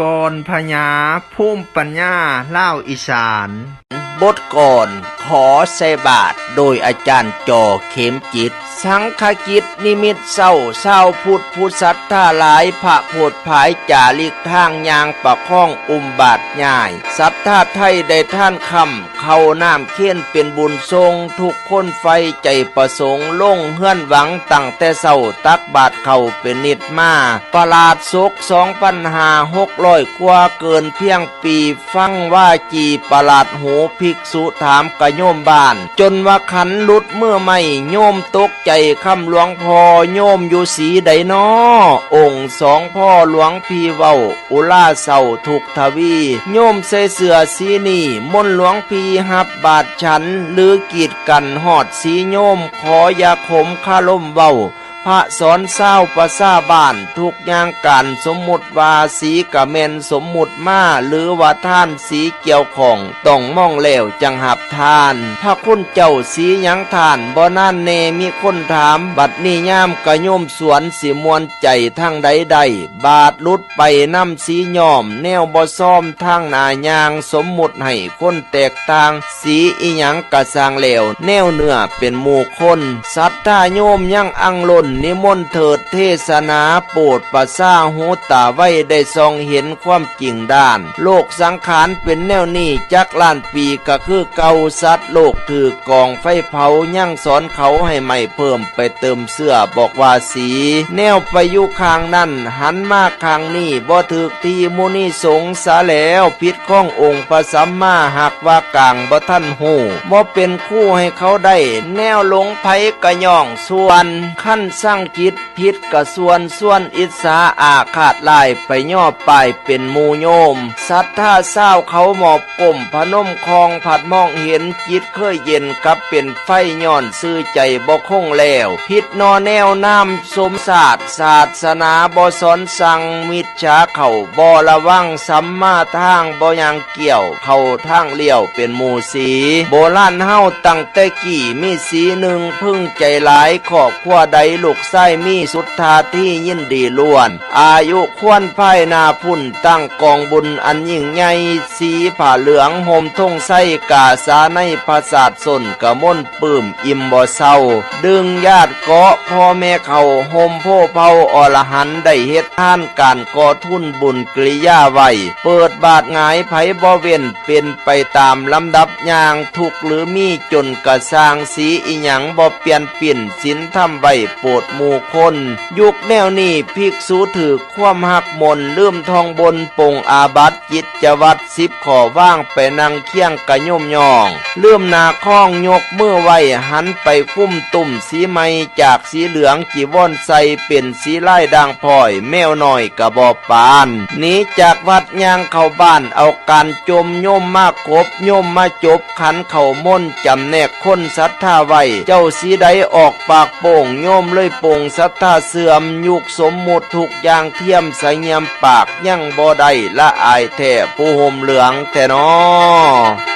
กรพญาพุ่มปัญญาเล่าอีสาน บทก่อนขอใส่บาทโดยอาจารย์จอเข็มจิต สังฆกิจนิมิตเศร้าเศร้าพุทธพุทธสัตท่าหลายพระโพดภายจาลิกทางยางประข้องอุมบาทง่าย สัทธาไทยได้ท่านคำเข้าน้ำเขียนเป็นบุญทรงทุกคนไฟใจประสงค์ลงเฮือนหวังตั้งแต่เศร้าตักบาทเข้าเป็นนิดมาประหลาดศกสองปัญหาหกร้อยกว่าเกินเพียงปีฟังว่าจีประหลาดหูภิกษุถามกระโยมบ้าน จนว่าขันลุดเมื่อไม่โยมตกใจคำหลวงพ่อโยมอยู่สีใดนอองค์สองพ่อหลวงพีเว้า อุลาเศร้าถูกทวี โยมใส่เสื้อสีนี่มนหลวงพีหับบาดฉัน หรือกีดกันหอดสีโยมขอยาขมข้าล่มเว้า พระสอนเศร้าประซาบ้านทุกอย่างการสมมุติว่าสีกะเมนสมมุติมาหรือว่าท่านสีเกี่ยวของต้องมองแล้วจังหับทานพระคุณเจ้าสียังทานบ่นั่นเนมีคนถาม บัดนี้ย่ามกะโยมสวนสิมวนใจทางใดใดบาทลุดไปน้ำสีย่อม แนวบ่ซ้อมทางนายางสมมุติให้คนแตกต่าง สีอีหยังกระสางเหลวแนวเนื้อเป็นหมู่คนสัทธาโยมยังอังลนนิมนต์เถิดเทศนาโปรดประซาหูตาไว้ได้ทรงเห็นความจริงด้าน โลกสังขารเป็นแนวนี้จักล้านปีก็คือเกาสัตว์โลกถือกองไฟเผายังสอนเขาให้ไม่เพิ่มไปเติมเสื้อบอกว่าสี แนวไปยุคางนั่นหันมาคางนี้บ่ถึกที่มุนีสงสาแล้วพิษข้ององค์พระสัมมาหักว่ากลางบ่ท่านหูบ่เป็นคู่ให้เขาได้ แนวหลงไผกะย่องส่วนขั้นสร้างจิตพิษกระส่วนส่วนอิสาอาขาดลายไปย่อไปเป็นหมูโยมสัทธาเศร้าเขาหมอบก้มพนมคองผัดมองเห็นจิตเคยเย็นกับเป็นไฟย่อนซื่อใจบ่คงแล้วพิษนอแนวน้ำสมศาสตร์ศาสนาบ่สอนสั่งมิจฉาเข่าบ่ระวังสัมมาทางบ่ยังเกี่ยว เข้าทางเลี้ยวเป็นหมูสี โบราณเฮาตั้งแต่กี่มีสีหนึ่งพึ่งใจหลายขอบขั้วใดลูกไส้มีสุทธาที่ยินดีล้วน อายุควรภายนาพุ่นตั้งกองบุญอันยิ่งใหญ่สีผ่าเหลืองห่มทงไส้กาสาในภาษาสนกะม่นปื้มอิ่มบ่เศร้า ดึงญาติเกาะพ่อแม่เขาห่มโพเผาอรหันได้เฮ็ดท่านการก่อทุนบุญกริยาไว้เปิดบาทหงายไผบ่เว้นเป็นไปตามลำดับยางทุกหรือมีจนกระสร้างสีอีหยังบ่เปลี่ยนปิ่นสินทำไว้โปรดหมู่คน ยุคแนวนี้ภิกษุถือความหักมนลืมทองบนปงอาบัตจิตจวัดสิบขอว่างไปนั่งเคียงกระยมยองเลื่อมนาข้องยกเมื่อไว้หันไปคุ้มตุ่มสีไม้จากสีเหลืองจีวรใสเป็นสีไล่ด่างพลอย แมวหน่อยกระบอกปานหนีจากวัดยางเข้าบ้านเอาการจมโยมมากกบโยมมาจบขันเข่าม่นจำแนกคนศรัทธาไว้ เจ้าสีใดออกปากโป่งโยมเลยยป่งศรัทธาเสื่อมยุคสมมุติทุกอย่างเทียมใสเงียมปากยั่งบ่ได้ละอายแท่ผู้ห่มเหลืองแต่นอ